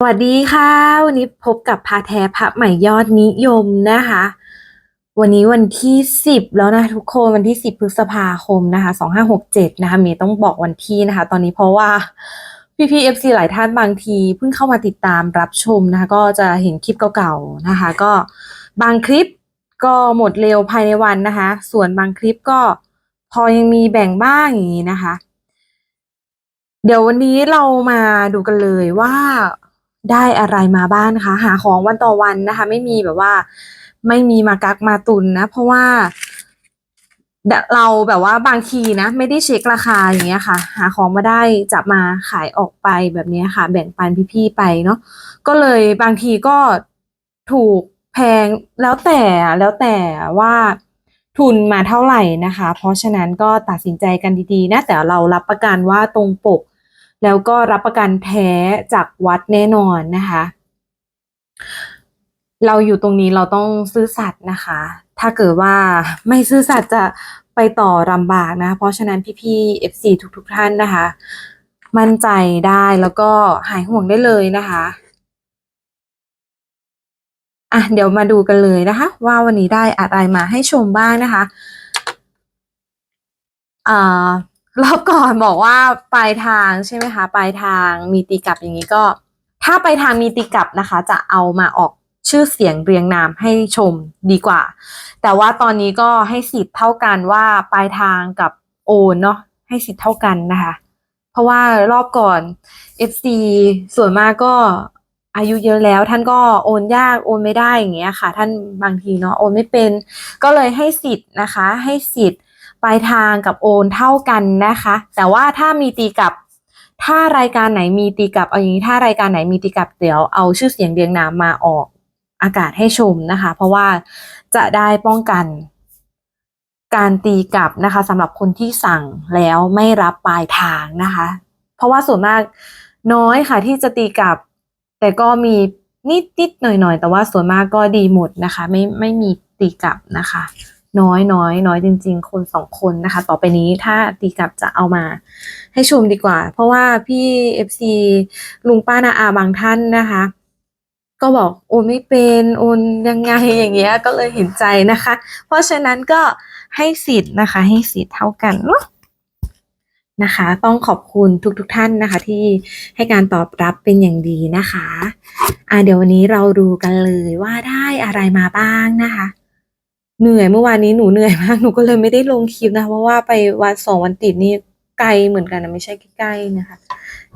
สวัสดีค่ะ วันนี้พบกับพาแท้พระใหม่ยอดนิยมนะคะ วันนี้วันที่สิบแล้วนะทุกคนวันที่สิบพฤษภาคมนะคะสองห้าหกเจ็ดนะคะเมย์ต้องบอกวันที่นะคะ ตอนนี้เพราะว่าพี่พีเอฟซีหลายท่านบางที เพิ่งเข้ามาติดตามรับชมนะคะ ก็จะเห็นคลิปเก่าๆนะคะ ก็บางคลิปก็หมดเร็วภายในวันนะคะ ส่วนบางคลิปก็พอยังมีแบ่งบ้างอย่างนี้นะคะ เดี๋ยววันนี้เรามาดูกันเลยว่า ได้อะไรมาบ้างนะคะ หาของวันต่อวันนะคะ ไม่มีแบบว่า ไม่มีมากักมาตุนนะ เพราะว่าเราแบบว่าบางทีนะ ไม่ได้เช็คราคาอย่างเงี้ยค่ะ หาของมาได้จะมาขายออกไปแบบเนี้ยค่ะ แบ่งปันพี่ๆไปเนาะก็เลยบางทีก็ถูกแพงแล้วแต่แล้วแต่ว่าทุนมาเท่าไหร่นะคะ เพราะฉะนั้นก็ตัดสินใจกันดีๆนะแต่เรารับประกันว่าตรงปก แล้วก็รับประกันแท้จากวัดแน่นอนนะคะ เราอยู่ตรงนี้เราต้องซื่อสัตย์นะคะ ถ้าเกิดว่าไม่ซื่อสัตย์จะไปต่อลำบากนะ เพราะฉะนั้นพี่ๆ FC ทุกๆท่านนะคะ มั่นใจได้แล้วก็หายห่วงได้เลยนะคะอะเดี๋ยวมาดูกันเลยนะคะ ว่าวันนี้ได้อะไรมาให้ชมบ้างนะคะอ่า รอบก่อนบอกว่าปลายทางใช่ไหมคะปลายทางมีตีกลับอย่างนี้ก็ ถ้าไปทางมีตีกลับนะคะ จะเอามาออกชื่อเสียงเรียงนามให้ชมดีกว่า แต่ว่าตอนนี้ก็ให้สิทธิ์เท่ากันว่าปลายทางกับโอนเนาะให้สิทธิ์เท่ากันนะคะ เพราะว่ารอบก่อน FC ส่วนมากก็อายุเยอะแล้วท่านก็โอนยากโอนไม่ได้อย่างเงี้ยค่ะ ท่านบางทีเนาะโอนไม่เป็น ก็เลยให้สิทธิ์นะคะ ให้สิทธิ์ ปลายทางกับโอนเท่ากันนะคะ แต่ว่าถ้ามีตีกับถ้ารายการไหนมีตีกับเอาอย่างนี้ถ้ารายการไหนมีตีกับเดี๋ยวเอาชื่อเสียงเรียงนามมาออกอากาศให้ชมนะคะ เพราะว่าจะได้ป้องกัน การตีกลับนะคะสำหรับคนที่สั่งแล้วไม่รับปลายทางนะคะ เพราะว่าส่วนมากน้อยค่ะที่จะตีกลับ แต่ก็มีนิดนิดๆหน่อยหน่อยๆแต่ว่าส่วนมากก็ดีหมดนะคะ ไม่ไม่มีตีกลับนะคะ น้อยน้อยน้อยจริง ๆ คนสองคนนะคะ ต่อไปนี้ถ้าตีกลับจะเอามาให้ชมดีกว่า เพราะว่าพี่เอฟซีลุงป้านาอาบางท่านนะคะ ก็บอกโอนไม่เป็นโอนยังไงอย่างเงี้ยก็เลยเห็นใจนะคะ เพราะฉะนั้นก็ให้สิทธิ์นะคะ ให้สิทธิ์เท่ากันเนาะนะคะ ต้องขอบคุณทุกๆทท่านนะคะ ที่ให้การตอบรับเป็นอย่างดีนะคะอ่าเดี๋ยววันนี้เราดูกันเลยว่าได้อะไรมาบ้างนะคะ เหนื่อยเมื่อวานนี้หนูเหนื่อยมากหนูก็เลยไม่ได้ลงคลิปนะเพราะว่าไปวันสองวันติดนี่ไกลเหมือนกันนะไม่ใช่ใกล้ๆนะคะ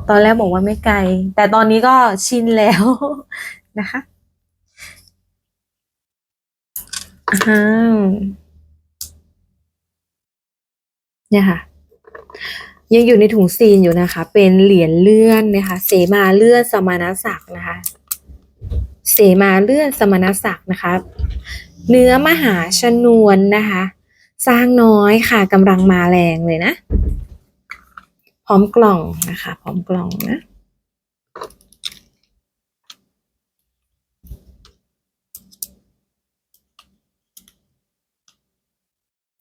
ตอนแรกบอกว่าไม่ไกล แต่ตอนนี้ก็ชินแล้วนะคะอ้าวเนี่ยค่ะ ยังอยู่ในถุงซีนอยู่นะคะ เป็นเหรียญเลื่อนนะคะ เสมาเลื่อนสมณศักดิ์นะคะ เสมาเลื่อนสมณศักดิ์นะคะ เนื้อมหาชนวนนะคะ สร้างน้อยค่ะกำลังมาแรงเลยนะ พร้อมกล่องนะคะ พร้อมกล่องนะ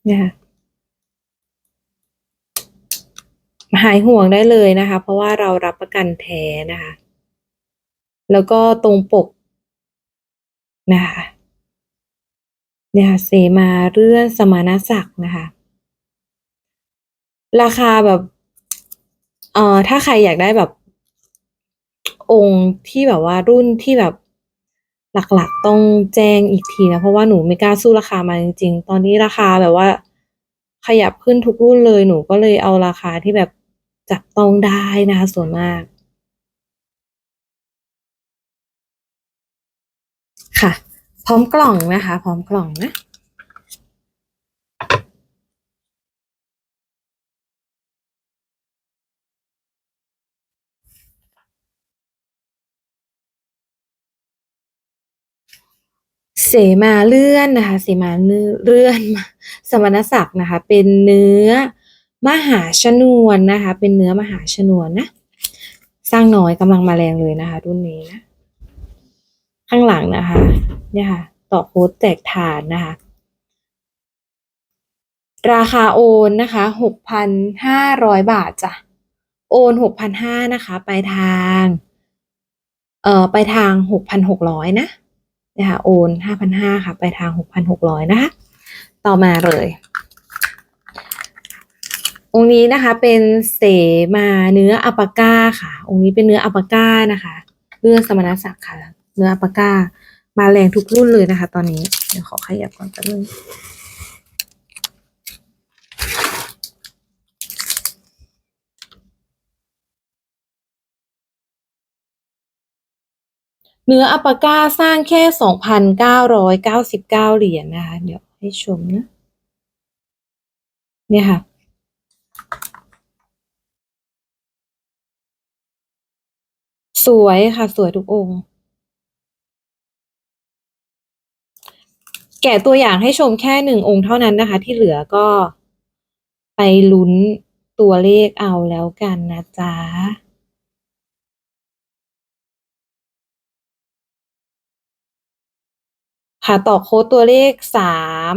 เนี่ยค่ะหายห่วงได้เลยนะคะ เพราะว่าเรารับประกันแท้นะคะ แล้วก็ตรงปกนะคะ เนี่ยค่ะเสมาเลื่อนสมณศักดิ์นะคะ ราคาแบบเอ่อถ้าใครอยากได้แบบ องค์ที่แบบว่ารุ่นที่แบบหลักๆ ต้องแจ้งอีกทีนะ เพราะว่าหนูไม่กล้าสู้ราคามาจริงๆ ตอนนี้ราคาแบบว่า ขยับขึ้นทุกรุ่นเลยหนูก็เลยเอาราคาที่แบบจับต้องได้นะคะส่วนมาก ค่ะ ร้อมกล่องนะคะ พร้อมกล่องนะเสมาเลื่อนนะคะ เสมาเลื่อนสมณศักดิ์นะคะ เป็นเนื้อมหาชนวนนะคะ เป็นเนื้อมหาชนวนนะ สร้างน้อยกำลังมาแรงเลยนะคะ รุ่นนี้นะ ข้างหลังนะคะ เนี่ยค่ะ ต่อโค้ดแตกฐานนะคะ ราคาโอนนะคะหกพันห้าร้อยบาทจ้ะ โอนหกพันห้านะคะปลายทาง เอ่อ ไปทางหกพันหกร้อยนะนะคะโอนห้าพันห้าค่ะ ไปทางหกพันหกร้อยนะคะ ต่อมาเลย องค์นี้นะคะเป็นเสมาเนื้ออัปปาก้าค่ะ องค์นี้เป็นเนื้ออัปปาก้านะคะเรื่องสมณศักดิ์ค่ะ เนื้ออัปากามาแรงทุกรุ่นเลยนะคะ ตอนนี้ เดี๋ยวขอขยับก่อนแป๊บนึงเนื้ออัปาก้าสร้างแค่สองพันเก้าร้อยเก้าสิบเก้าเหรียญนะคะ เดี๋ยวให้ชมนะ เนี่ยค่ะ สวยค่ะ สวยทุกองค์ แกะตัวอย่างให้ชมแค่หนึ่งองค์เท่านั้นนะคะ ที่เหลือก็ไปลุ้นตัวเลขเอาแล้วกันนะจ๊ะค่ะต่อโค้ดตัวเลขสาม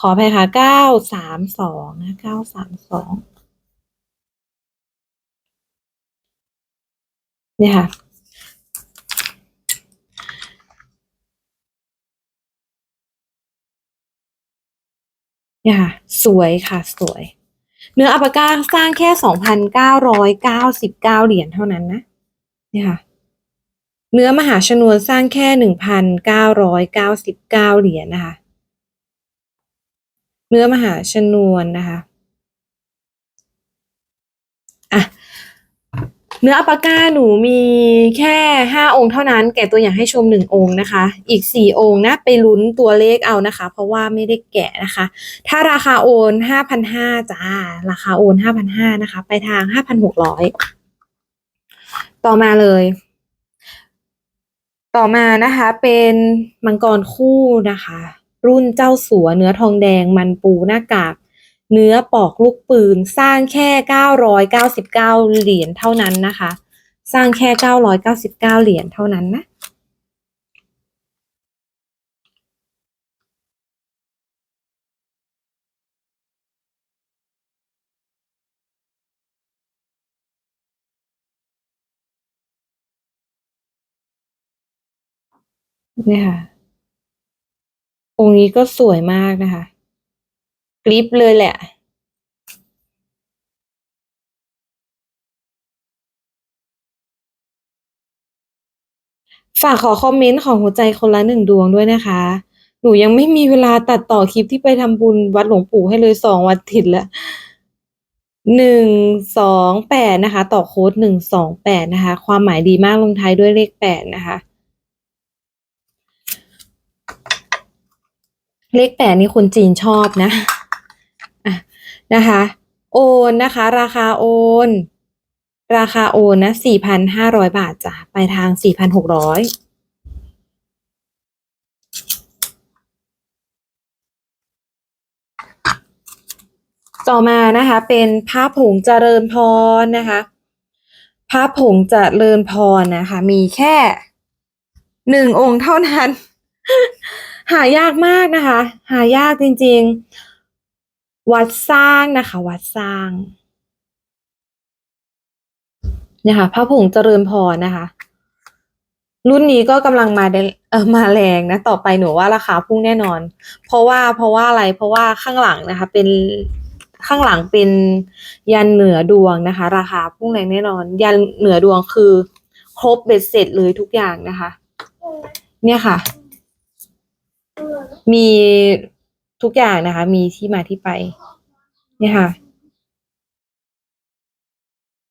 ขออภัยค่ะเก้าสามสองนะเก้าสามสองเนี่ยค่ะ เนี่ยค่ะ สวยค่ะสวย เนื้ออัปปาก้าสร้างแค่สองพันเก้าร้อยเก้าสิบเก้าเหรียญเท่านั้นนะเนี่ยค่ะเนื้อมหาชนวนสร้างแค่หนึ่งพันเก้าร้อยเก้าสิบเก้าเหรียญนะคะ เนื้อมหาชนวนนะคะ เนื้ออัปาก้าหนูมีแค่ห้าองค์เท่านั้น แกะตัวอย่างให้ชมหนึ่งองค์นะคะ อีกสี่องค์นะ ไปลุ้นตัวเลขเอานะคะ เพราะว่าไม่ได้แกะนะคะ ถ้าราคาโอนห้าพันห้าจ้า ราคาโอนห้าพันห้านะคะ ไปทางห้าพันหกร้อยต่อมาเลย ต่อมานะคะ เป็นมังกรคู่นะคะ รุ่นเจ้าสัวเนื้อทองแดงมันปูหน้ากาก เนื้อปอกลูกปืนสร้างแค่เก้าร้อยเก้าสิบเก้าเหรียญเท่านั้นนะคะ สร้างแค่เก้าร้อยเก้าสิบเก้าเหรียญเท่านั้นนะเนี่ยค่ะ องค์นี้ก็สวยมากนะคะ กริปเลยแหละฝากขอคอมเมนต์ของหัวใจคนละหนึ่งดวงด้วยนะคะ หนูยังไม่มีเวลาตัดต่อคลิปที่ไปทำบุญวัดหลวงปู่ให้เลยสองวันติดแล้วหนึ่งสองแปดนะคะ ต่อโค้ดหนึ่งสองแปดนะคะ ความหมายดีมากลงท้ายด้วยเลขแปดนะคะ เลขแปดนี่คนจีนชอบนะอะ นะคะ โอนนะคะ ราคาโอน ราคาโอนนะสี่พันห้าร้อยบาทจ้ะไปทางสี่พันหกร้อยต่อมานะคะเป็นพระผงเจริญพรนะคะพระผงเจริญพรนะคะ มีแค่หนึ่งองค์เท่านั้น หายากมากนะคะ หายากจริง ๆ วัดสร้างนะคะ วัดสร้างเนี่ยค่ะพระผงเจริญพรนะคะ รุ่นนี้ก็กำลังมาได้เออมาแรงนะ ต่อไปหนูว่าราคาพุ่งแน่นอน เพราะว่าเพราะว่าอะไรเพราะว่าข้างหลังนะคะ เป็นข้างหลังเป็นยันเหนือดวงนะคะ ราคาพุ่งแรงแน่นอน ยันเหนือดวงคือ ครบเบ็ดเสร็จเลยทุกอย่างนะคะ เนี่ยค่ะ มี ทุกอย่างนะคะ มีที่มาที่ไปเนี่ยค่ะ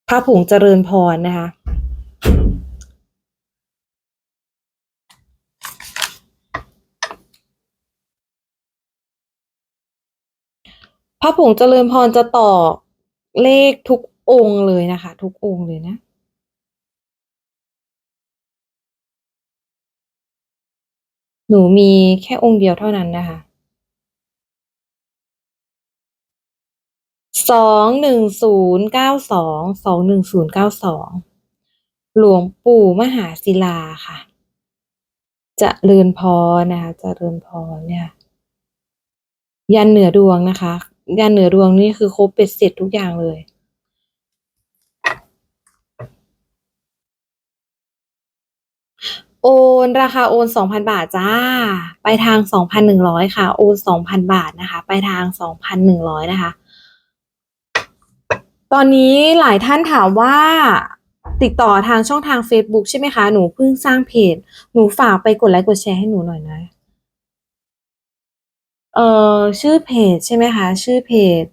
พระผงเจริญพรนะคะ พระผงเจริญพรจะต่อเลขทุกองค์เลยนะคะ ทุกองค์เลยนะหนูมีแค่องค์เดียวเท่านั้นนะคะ สองหนึ่งศูนย์เก้าสองสองหนึ่งศูนย์เก้าสองหลวงปู่มหาศิลาค่ะจะเริญพรนะคะจะเริญพรเนี่ย ยันเหนือดวงนะคะ ยันเหนือดวงนี่คือครบเป็ดเสร็จทุกอย่างเลย โอนราคาโอนสองพันบาทจ้า ไปทางสองพันหนึ่งร้อยค่ะ โอนสองพันบาทนะคะ ไปทางสองพันหนึ่งร้อยนะคะ ตอนนี้หลายท่านถามว่าติดต่อทางช่องทาง Facebook ใช่ไหมคะ หนูเพิ่งสร้างเพจ หนูฝากไปกดไลค์กดแชร์ให้หนูหน่อยนะ เอ่อชื่อเพจใช่ไหมคะ ชื่อเพจ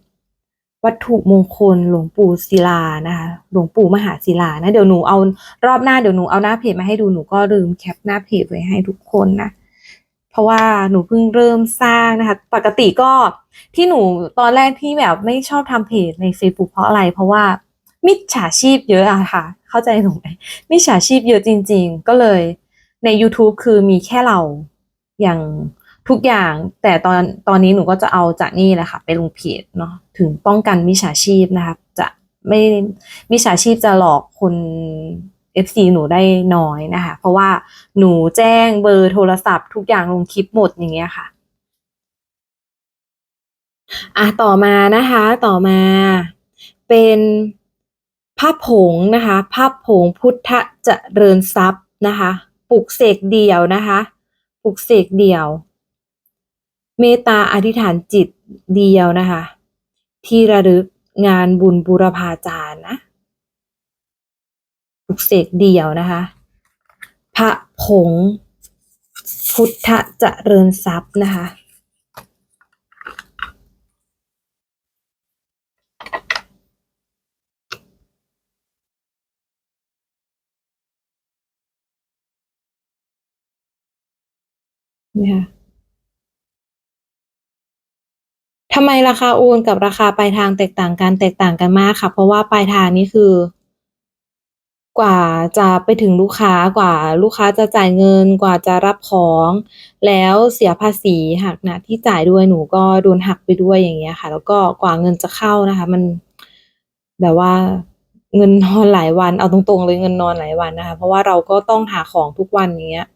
วัตถุมงคลหลวงปู่ศิลานะคะ หลวงปู่มหาศิลานะ เดี๋ยวหนูเอารอบหน้าเดี๋ยวหนูเอาหน้าเพจมาให้ดู หนูก็ลืมแคปหน้าเพจไว้ให้ทุกคนนะ เพราะว่าหนูเพิ่งเริ่มสร้างนะคะ ปกติก็ที่หนูตอนแรกที่แบบไม่ชอบทำเพจใน Facebook เพราะอะไร เพราะว่ามิจฉาชีพเยอะอะค่ะ เข้าใจหนูไหมมิจฉาชีพเยอะจริง ๆ ก็เลยใน YouTube คือมีแค่เราอย่างทุกอย่าง แต่ตอนตอนนี้หนูก็จะเอาจากนี่แหละค่ะ ไปลงเพจเนาะถึงป้องกันมิจฉาชีพนะคะ จะไม่มิจฉาชีพจะหลอกคน FC หนูได้น้อยนะคะ เพราะว่าหนูแจ้งเบอร์โทรศัพท์ทุกอย่างลงคลิปหมดอย่างเงี้ยค่ะอะต่อมานะคะต่อมาเป็นภาพผงนะคะภาพผงพุทธเจริญทรัพย์นะคะปลุกเสกเดี่ยวนะคะปลุกเสกเดี่ยว เมตตาอธิษฐานจิตเดียวนะคะ ที่ระลึกงานบุญบูรพาจารย์นะ ปลุกเสกเดี่ยวนะคะ พระผง พุทธเจริญทรัพย์นะคะนี่ค่ะทำไมราคาโอนกับราคาปลายทางแตกต่างกันแตกต่างกันมากค่ะ เพราะว่าปลายทางนี่คือ กว่าจะไปถึงลูกค้ากว่าลูกค้าจะจ่ายเงินกว่าจะรับของ แล้วเสียภาษีหักนะที่จ่ายด้วยหนูก็โดนหักไปด้วยอย่างเงี้ยค่ะ แล้วก็กว่าเงินจะเข้านะคะ มันแบบว่าเงินนอนหลายวันเอาตรงๆเลยเงินนอนหลายวันนะคะ เพราะว่าเราก็ต้องหาของทุกวันอย่างเงี้ย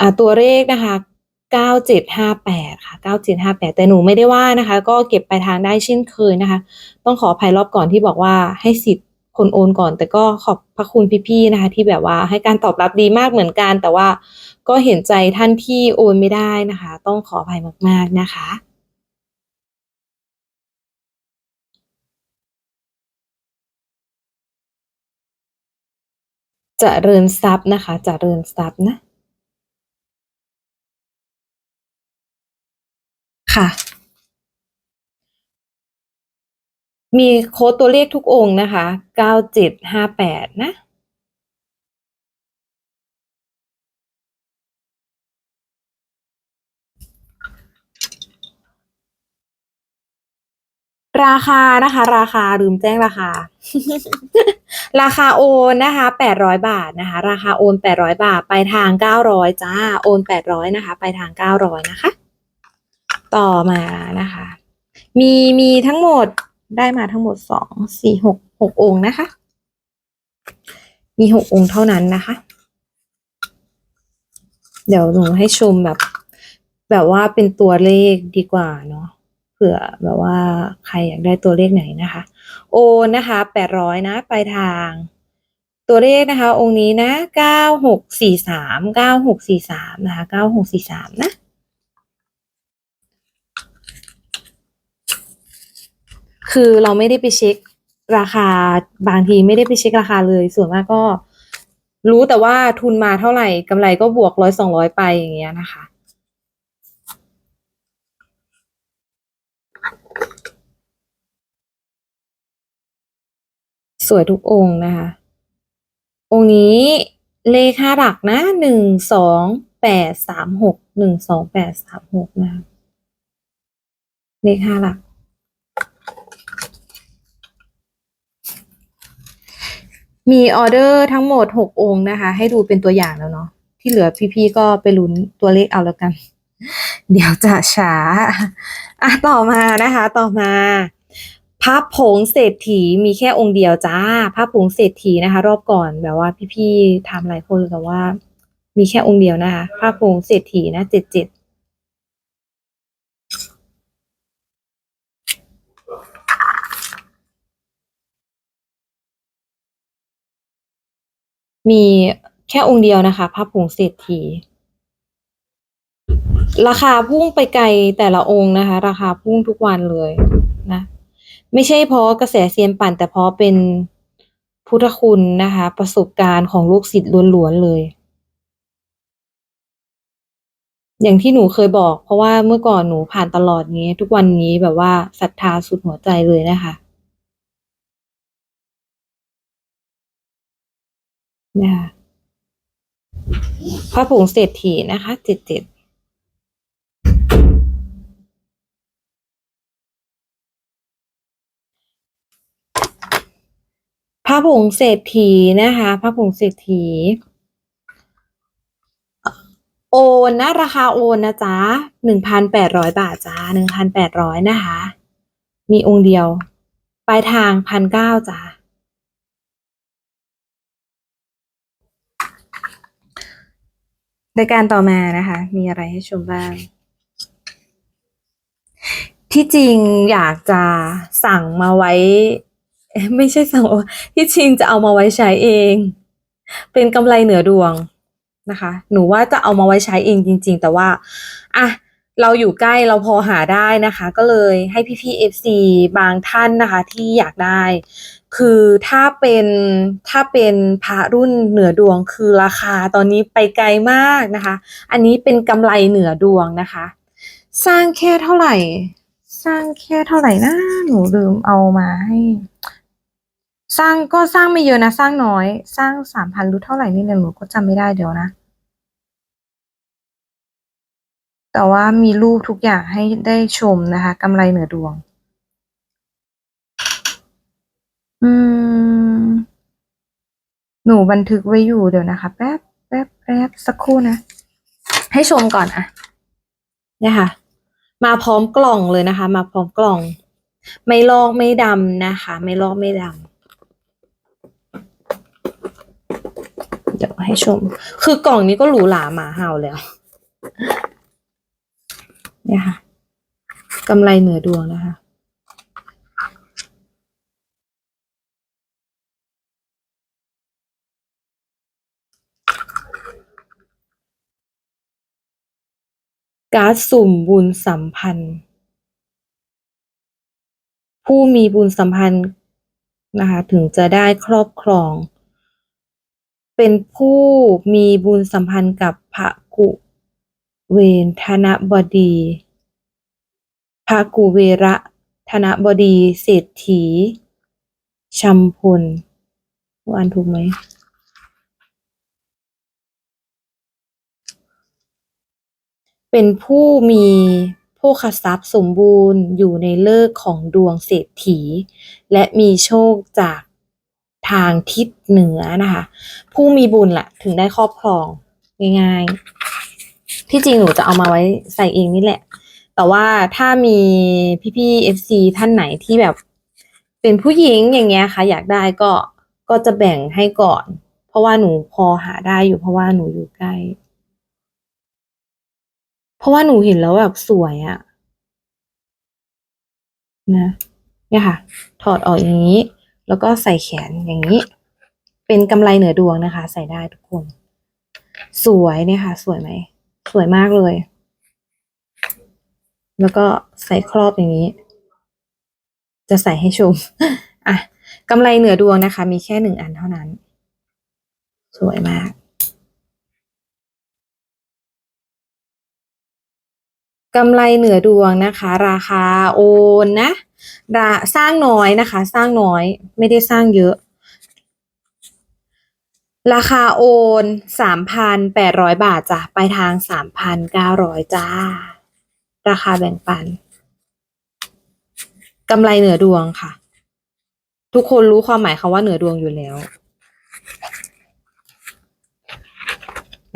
อ่าตัวเลขนะคะเก้าเจ็ดห้าแปดค่ะเก้าเจ็ดห้าแปดแต่หนูไม่ได้ว่านะคะ ก็เก็บปลายทางได้เช่นเคยนะคะ ต้องขออภัยรอบก่อนที่บอกว่าให้สิทธิ์ คนโอนก่อน แต่ก็ขอบพระคุณพี่ๆนะคะ ที่แบบว่าให้การตอบรับดีมากเหมือนกัน แต่ว่าก็เห็นใจท่านที่โอนไม่ได้นะคะ ต้องขออภัยมากๆนะคะจะเริญทรัพย์นะคะจะเริญทรัพย์นะ ค่ะ มีโค้ดตัวเลขทุกองค์นะคะเก้าเจ็ดห้าแปดนะราคานะคะ ราคาลืมแจ้งราคา ราคาโอนนะคะแปดร้อยบาทนะคะ ราคาโอนแปดร้อยบาทไปทางเก้าร้อยจ้าโอนแปดร้อยนะคะ ไปทางเก้าร้อยนะคะ ต่อมานะคะ มีมีทั้งหมด ได้มาทั้งหมดสองสี่หกหกองค์นะคะ มีหกองค์เท่านั้นนะคะ เดี๋ยวหนูให้ชมแบบ แบบว่าเป็นตัวเลขดีกว่าเนาะเผื่อแบบว่าใครอยากได้ตัวเลขไหนนะคะ โอนนะคะแปดร้อยนะไปทาง ตัวเลขนะคะ องค์นี้นะเก้าหกสี่สามเก้าหกสี่สามนะคะเก้าหกสี่สามนะ คือเราไม่ได้ไปเช็คราคาบางทีไม่ได้ไปเช็คราคาเลย ส่วนมากก็ รู้แต่ว่าทุนมาเท่าไหร่กำไรก็บวกร้อยสองร้อยไปอย่างเงี้ยนะคะสวยทุกองค์นะคะ องค์นี้เลขห้าหลักนะหนึ่งสองแปดสามหกหนึ่งสองแปดสามหกนะคะเลขห้าหลัก มีออเดอร์ทั้งหมดหกองค์นะคะ ให้ดูเป็นตัวอย่างแล้วเนาะที่เหลือพี่ๆก็ไปลุ้นตัวเลขเอาแล้วกัน เดี๋ยวจะช้าอะต่อมานะคะ ต่อมาพระผงเศรษฐีมีแค่องค์เดียวจ้าพระผงเศรษฐีนะคะ รอบก่อนแบบว่าพี่ๆทำหลายคนแต่ว่า มีแค่องค์เดียวนะคะพระผงเศรษฐีนะเจ็ดเจ็ด มีแค่องค์เดียวนะคะพระผงเศรษฐี ราคาพุ่งไปไกลแต่ละองค์นะคะ ราคาพุ่งทุกวันเลยนะ ไม่ใช่เพราะกระแสเซียนปั่น แต่เพราะเป็นพุทธคุณนะคะ ประสบการณ์ของลูกศิษย์ล้วนๆเลย อย่างที่หนูเคยบอก เพราะว่าเมื่อก่อนหนูผ่านตลอดนี้ ทุกวันนี้แบบว่าศรัทธาสุดหัวใจเลยนะคะ นะคะพระผงเศรษฐีนะคะเจ็ดเจ็ดพระผงเศรษฐีนะคะพระผงเศรษฐี โอนนะราคาโอนนะจ๊ะหนึ่งพันแปดร้อยบาทจ้าหนึ่งพันแปดร้อยนะคะ มีองค์เดียว ปลายทางพันเก้าจ้า ในการต่อมานะคะ มีอะไรให้ชมบ้าง ที่จริงอยากจะสั่งมาไว้ ไม่ใช่สั่งที่จริงจะเอามาไว้ใช้เอง เป็นกำไรเหนือดวงนะคะ หนูว่าจะเอามาไว้ใช้เองจริง ๆ แต่ว่าอะเราอยู่ใกล้เราพอหาได้นะคะ ก็เลยให้พี่ๆ FC บางท่านนะคะ ที่อยากได้ คือถ้าเป็นถ้าเป็นพระรุ่นเหนือดวงคือราคาตอนนี้ไปไกลมากนะคะ อันนี้เป็นกำไรเหนือดวงนะคะ สร้างแค่เท่าไหร่ สร้างแค่เท่าไหร่นะหนูลืมเอามาให้ สร้างก็สร้างไม่เยอะนะ สร้างน้อย สร้างสามพันรู้เท่าไหร่นี่เนี่ยหนูก็จำไม่ได้เดี๋ยวนะแต่ว่ามีรูปทุกอย่างให้ได้ชมนะคะกำไรเหนือดวง อืม หนูบันทึกไว้อยู่เดี๋ยวนะคะ แป๊บแป๊บแป๊บสักครู่นะ ให้ชมก่อนอะเนี่ยค่ะ มาพร้อมกล่องเลยนะคะ มาพร้อมกล่อง ไม่ลอกไม่ดำนะคะ ไม่ลอกไม่ดำเดี๋ยวให้ชม คือกล่องนี้ก็หรูหราหมาเห่าแล้ว เนี่ยค่ะกำไรเหนือดวงนะคะ การ์ดสุ่มบุญสัมพันธ์ ผู้มีบุญสัมพันธ์นะคะถึงจะได้ครอบครอง เป็นผู้มีบุญสัมพันธ์กับพระกุเวนธนบดีพระกุเวระธนบดีเศรษฐีชัมพลอ่านถูกไหม เป็นผู้มีโภคทรัพย์สมบูรณ์อยู่ในเลิกษ์ของดวงเศรษฐี และมีโชคจากทางทิศเหนือนะคะ ผู้มีบุญแหละถึงได้ครอบครองง่ายๆ ที่จริงหนูจะเอามาไว้ใส่เองนี่แหละ แต่ว่าถ้ามีพี่ๆ FC ท่านไหนที่แบบเป็นผู้หญิงอย่างเงี้ยค่ะ อยากได้ก็ก็จะแบ่งให้ก่อน เพราะว่าหนูพอหาได้อยู่เพราะว่าหนูอยู่ใกล้ ราะว่าหนูเห็นแล้วแบบสวยอะนะเนี่ยค่ะ ถอดออกอย่างนี้ แล้วก็ใส่แขนอย่างนี้ เป็นกำไรเหนือดวงนะคะ ใส่ได้ทุกคน สวยเนี่ยค่ะ สวยไหม สวยมากเลย แล้วก็ใส่ครอบอย่างนี้ จะใส่ให้ชมอะกำไรเหนือดวงนะคะ มีแค่หนึ่งอันเท่านั้น สวยมาก กำไรเหนือดวงนะคะ ราคาโอนนะราสร้างน้อยนะคะ สร้างน้อยไม่ได้สร้างเยอะ ราคาโอนสามพันแปดร้อยบาทจ้ะปทางสามพันเก้าร้อยจ้า ราคาแบ่งปันกำไรเหนือดวงค่ะ ทุกคนรู้ความหมายคำว่าเหนือดวงอยู่แล้ว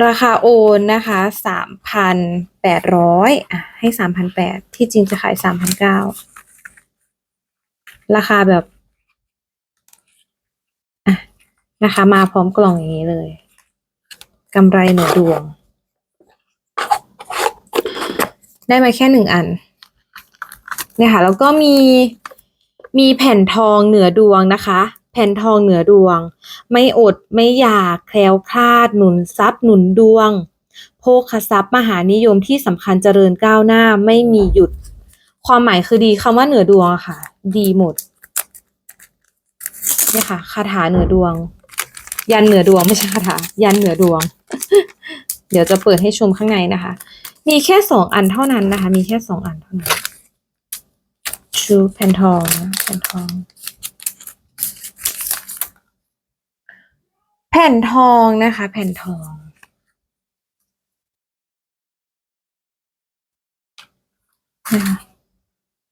ราคาโอนนะคะสามพันแปดร้อยอะให้สามพันแปดที่จริงจะขายสามพันเก้าราคาแบบอะนะคะมาพร้อมกล่องอย่างนี้เลยกำไรหนือดวง ได้มาแค่หนึ่งอัน เนี่ยค่ะ แล้วก็มีมีแผ่นทองเหนือดวงนะคะ แผ่นทองเหนือดวง ไม่อดไม่อยากแคล้วคลาด หนุนทรัพย์ หนุนดวง โภคทรัพย์มหานิยมที่สำคัญเจริญก้าวหน้าไม่มีหยุด ความหมายคือดีคำว่าเหนือดวงค่ะ ดีหมดเนี่ยค่ะคาถาเหนือดวง ยันเหนือดวงไม่ใช่คาถายันเหนือดวง เดี๋ยวจะเปิดให้ชมข้างในนะคะ มีแค่สองอันเท่านั้นนะคะ มีแค่สองอันเท่านั้นชูแผ่นทองนะแผ่นทอง ผ่นทองนะคะ แผ่นทองนะคะ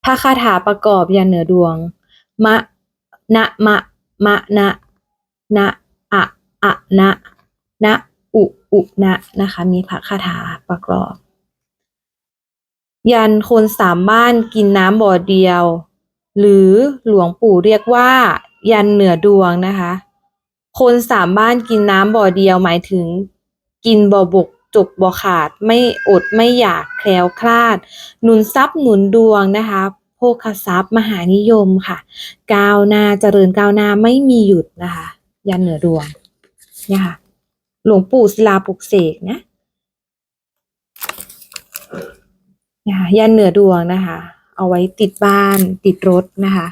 พระคาถาประกอบยันเหนือดวง มะ นะ มะ มะ นะ นะ อะ อะ นะ นะ อุ อุ นะ นะคะ มีพระคาถาประกอบ ยันคนสามบ้านกินน้ำบ่อเดียว หรือหลวงปู่เรียกว่า ยันเหนือดวงนะคะ คนสามบ้านกินน้ำบ่อเดียวหมายถึง กินบ่อบกจกบ่อขาดไม่อดไม่อยากแคล้วคลาด หนุนทรัพย์หนุนดวงนะคะโภคทรัพย์มหานิยมค่ะก้าวหน้าเจริญก้าวหน้าไม่มีหยุดนะคะ ยันเหนือดวงเนี่ยค่ะหลวงปู่ศิลาปลุกเสกนะเนี่ยค่ะยันเหนือดวงนะคะ เอาไว้ติดบ้านติดรถนะคะ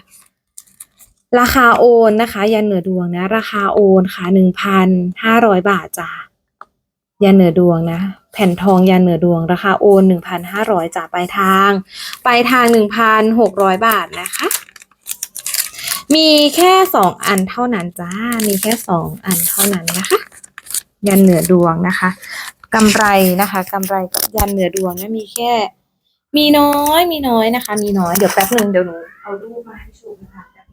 ราคาโอนนะคะ ยันเหนือดวงนะ ราคาโอนค่ะหนึ่งพันห้าร้อยบาทจ้ายันเหนือดวงนะ แผ่นทองยันเหนือดวง ราคาโอนหนึ่งพันห้าร้อยจ้าปลายทาง ปลายทางหนึ่งพันหกร้อยบาทนะคะ มีแค่สองอันเท่านั้นจ้า มีแค่สองอันเท่านั้นนะคะ ยันเหนือดวงนะคะกำไรนะคะกำไรกับยันเหนือดวงนะมีแค่ มีน้อยมีน้อยนะคะ มีน้อยเดี๋ยวแป๊บหนึ่งเดี๋ยวหนูเอารูปมาให้ชมนะคะ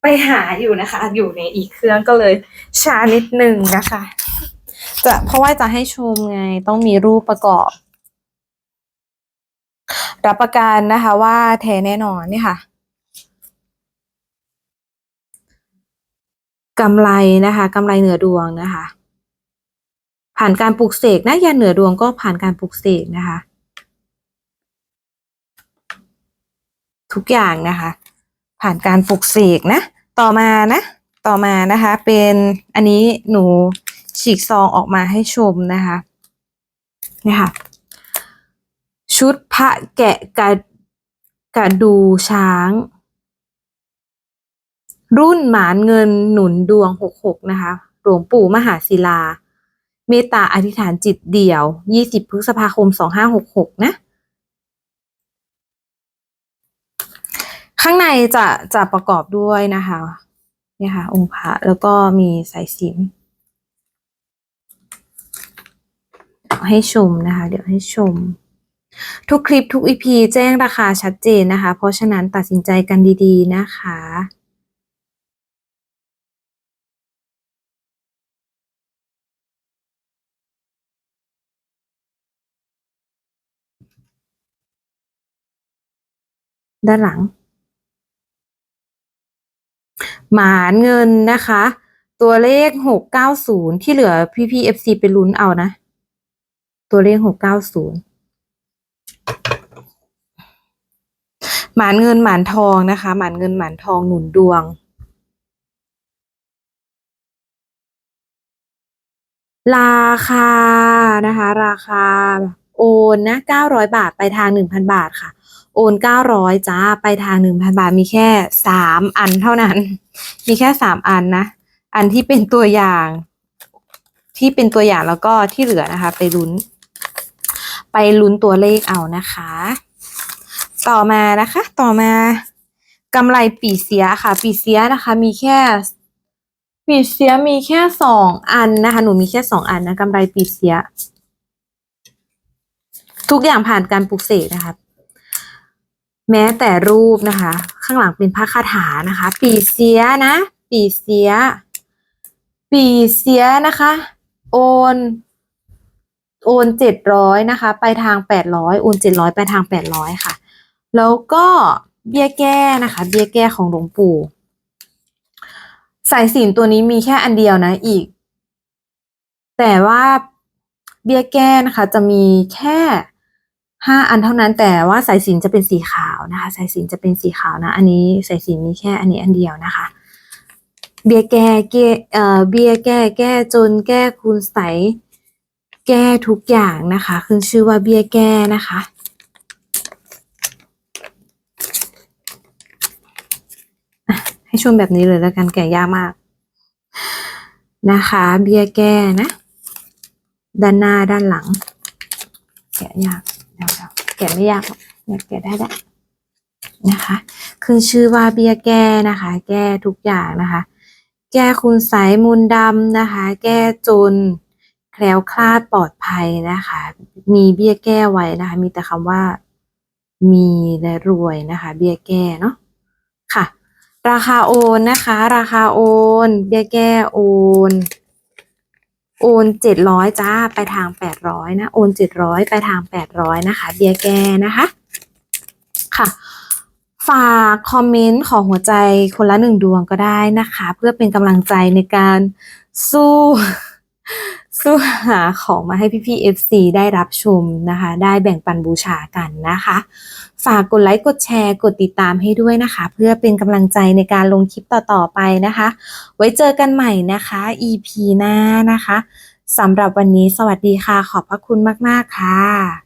ไปหาอยู่นะคะ อยู่ในอีกเครื่องก็เลยช้านิดหนึ่งนะคะ จะเพราะว่าจะให้ชมไงต้องมีรูปประกอบ รับประกันนะคะว่าแท้แน่นอนนี่ค่ะกำไรนะคะกำไรเหนือดวงนะคะ ผ่านการปลูกเสกนะยันเหนือดวงก็ผ่านการปลูกเสกนะคะ ทุกอย่างนะคะ ผ่านการปลูกเสกนะ ต่อมานะ ต่อมานะคะ เป็นอันนี้หนู ฉีกซองออกมาให้ชมนะคะเนี่ยค่ะ ชุดพระแกะกระกระดูช้าง รุ่นหมานเงินหนุนดวงหกหกนะคะ หลวงปู่มหาศิลา เมตตาอธิษฐานจิตเดี่ยว ยี่สิบพฤษภาคมสองห้าหกหกนะ ข้างในจะจะประกอบด้วยนะคะเนี่ยค่ะ องค์พระแล้วก็มีสายสิญจ นให้ชมนะคะ เดี๋ยวให้ชม ทุกคลิปทุกอีพีแจ้งราคาชัดเจนนะคะ เพราะฉะนั้นตัดสินใจกันดีๆนะคะด้านหลัง หมานเงินนะคะ ตัวเลขหกเก้าศูนย์ที่เหลือพี่พีเอฟซีไปลุ้นเอานะ ตัวเลขหกเก้าศูนย์หมานเงินหมานทองนะคะ หมานเงินหมานทองหนุนดวง ราคานะคะ ราคา โอนนะเก้าร้อยบาทไปทางหนึ่งพันบาทค่ะ โอนเก้าร้อยจ้าไปทางหนึ่งพันบาทมีแค่สามอันเท่านั้น มีแค่สามอันนะ อันที่เป็นตัวอย่าง ที่เป็นตัวอย่างแล้วก็ที่เหลือนะคะ ไปลุ้น ไปลุ้นตัวเลขเอานะคะ ต่อมานะคะ ต่อมากำไรปีเสียค่ะ ปีเสียนะคะ มีแค่ปีเสียมีแค่สองอันนะคะ หนูมีแค่สองอันนะกำไรปีเสีย ทุกอย่างผ่านการปลุกเสกนะคะแม้แต่รูปนะคะ ข้างหลังเป็นพระคาถานะคะ ปีเสียนะ ปีเสีย ปีเสียนะคะ โอน โอนเจ็ดร้อยนะคะ ไปทางแปดร้อยโอนเจ็ดร้อยไปทางแปดร้อยค่ะ แล้วก็เบี้ยแก้นะคะ เบี้ยแก้ของหลวงปู่สายสินตัวนี้มีแค่อันเดียวนะอีก แต่ว่าเบี้ยแก้นะคะ จะมีแค่ห้าอันเท่านั้นแต่ว่าสายสินจะเป็นสีขาวนะคะ สายสินจะเป็นสีขาวนะ อันนี้สายสินมีแค่อันนี้อันเดียวนะคะ เบี้ยแก้แก้เอ่อเบี้ยแก้แก้จนแก้คุณใส แก้ทุกอย่างนะคะขึ้นชื่อว่าเบี้ยแก้นะคะให้ชมแบบนี้เลยแล้วกันแกะยากมาก นะคะ เบี้ยแก้นะ ด้านหน้าด้านหลัง แกะยากเดี๋ยวแกะไม่ยากหรอกเนี่ยแกะได้แล้วนะคะขึ้นชื่อว่าเบี้ยแก้นะคะ แก้ทุกอย่างนะคะ แก้คุณไสยมนต์ดำนะคะ แก้จน แคล้วคลาดปลอดภัยนะคะ มีเบี้ยแก้ไว้นะคะ มีแต่คำว่า มีและรวยนะคะ เบี้ยแก้เนาะค่ะ ราคาโอนนะคะ ราคาโอน เบี้ยแก้โอน โอนเจ็ดร้อยจ้าไปทางแปดร้อยนะ โอนเจ็ดร้อยไปทางแปดร้อยนะคะ เบี้ยแก้นะคะค่ะฝากคอมเมนต์ของหัวใจคนละหนึ่งดวงก็ได้นะคะ เพื่อเป็นกำลังใจในการสู้ สู้หาของมาให้พี่ๆ FC ได้รับชมนะคะ ได้แบ่งปันบูชากันนะคะ ฝากกดไลค์ กดแชร์ กดติดตามให้ด้วยนะคะ เพื่อเป็นกำลังใจในการลงคลิปต่อๆไปนะคะ ไว้เจอกันใหม่นะคะ EP หน้านะคะสำหรับวันนี้สวัสดีค่ะ ขอบพระคุณมากๆค่ะ